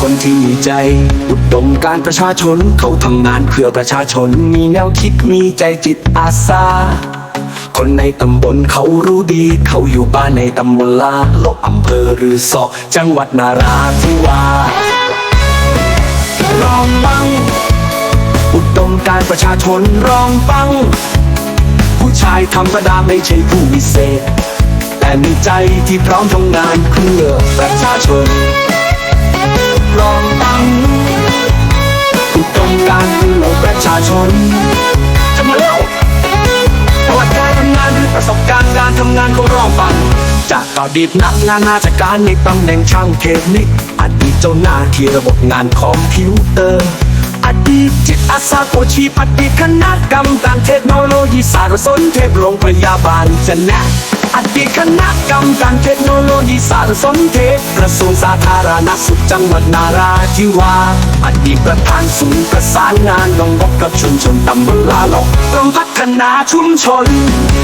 คนที่มีใจ อุดมการประชาชน เขาทำงานเพื่อประชาชน มีแนวคิดมีใจจิตอาสา คนในตำบลเขารู้ดี เขาอยู่บ้านในตำบลลาลกอำเภอหรือสอจังหวัดนาราธิวาสรองบัง อุดมการประชาชนรองบัง ผู้ชายธรรมดาไม่ใช่ผู้วิเศษแต่มีใจที่พร้อมทำงานเพื่อประชาชน รองบังอุดมการณ์เพื่อประชาชนจะมาเล่าประวัติการทำงานหรือประสบการณ์การทำงานของรองฟังจากอดีตนักงานราชการในตำแหน่งช่างเทคนิคอดีตเจ้าหน้าที่ระบบงานคอมพิวเตอร์อดีตจิตอาสาโคชีปฏิคณะกรรมการเทคโนโลยีสารสนเทศโรงพยาบาลจะแนะ อดีตคณะกรรมการเทคโนโลยีสารสนเทศกระทรวงสาธารณสุขจังหวัดนาราธิวาสอดีตประธานศูนย์ประสานงานลงรบกับชุมชนตำบลลาหลอกกรมพัฒนาชุมชน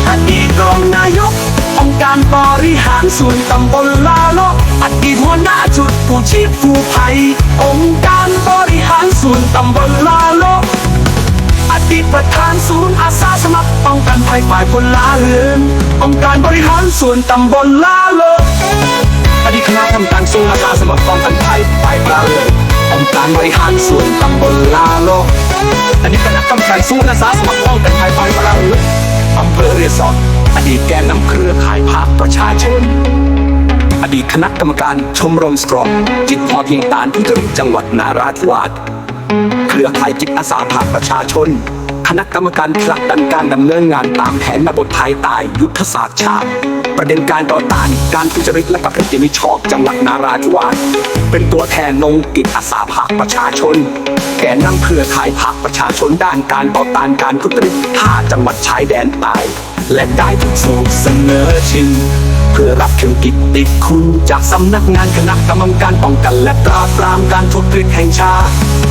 อดีตรองนายกองค์การบริหารส่วนตำบลลาโลอดีตหัวหน้าจุดผู้ชีพผู้ภัยองค์การ ครป้องกันภัยฝ่ายพลเรือนองค์การบริหารส่วนตำบลลาโลอดีตคณะกรรมการศูนย์อาสาสมัครป้องกันภัยฝ่ายพลเรือนองค์การบริหารส่วนตำบลลาโลอดีตคณะกรรมการศูนย์อาสาสมัครป้องกันภัยฝ่ายพลเรือนอำเภอเรียสอดอดีตแกนนำเครือข่ายภาคประชาชน อดีตคณะกรรมการชมรมสตรองจิตพอเพียงตานทุจริตจังหวัดนาราธิวาสเครือข่ายจิตอาสาภาคประชาชน คณะกรรมการผลักดันการดำเนินงานตามแผนระบบภายใต้ยุทธศาสตร์ชาติ ประเด็นการต่อต้านการทุจริตและประพฤติมิชอบจังหวัดนาราธิวาสเป็นตัวแทนนงกิจอาสาภาคประชาชน แกนนำเครือข่ายภาคประชาชนด้านการต่อต้านการทุจริตห้าจังหวัดชายแดนใต้และได้ถูกส่งเสนอชิง รับเขียนกิตติคุณจากสำนักงานคณะกรรมการป้องกันและปราบปรามการทุจริตแห่งชาติ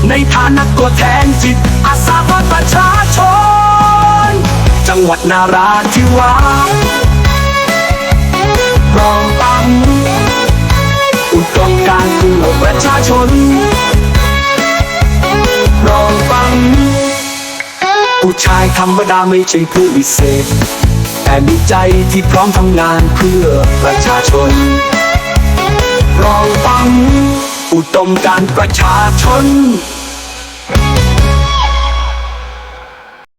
ในฐานะตัวแทนจิต อาสาภาคประชาชน จังหวัดนาราธิวาสรองตังอุดมการณ์เพื่อประชาชนรองฟังผู้ชายธรรมดาไม่ใช่ผู้วิเศษ มีใจที่พร้อมทำงานเพื่อประชาชนรองฟังอุดมการประชาชน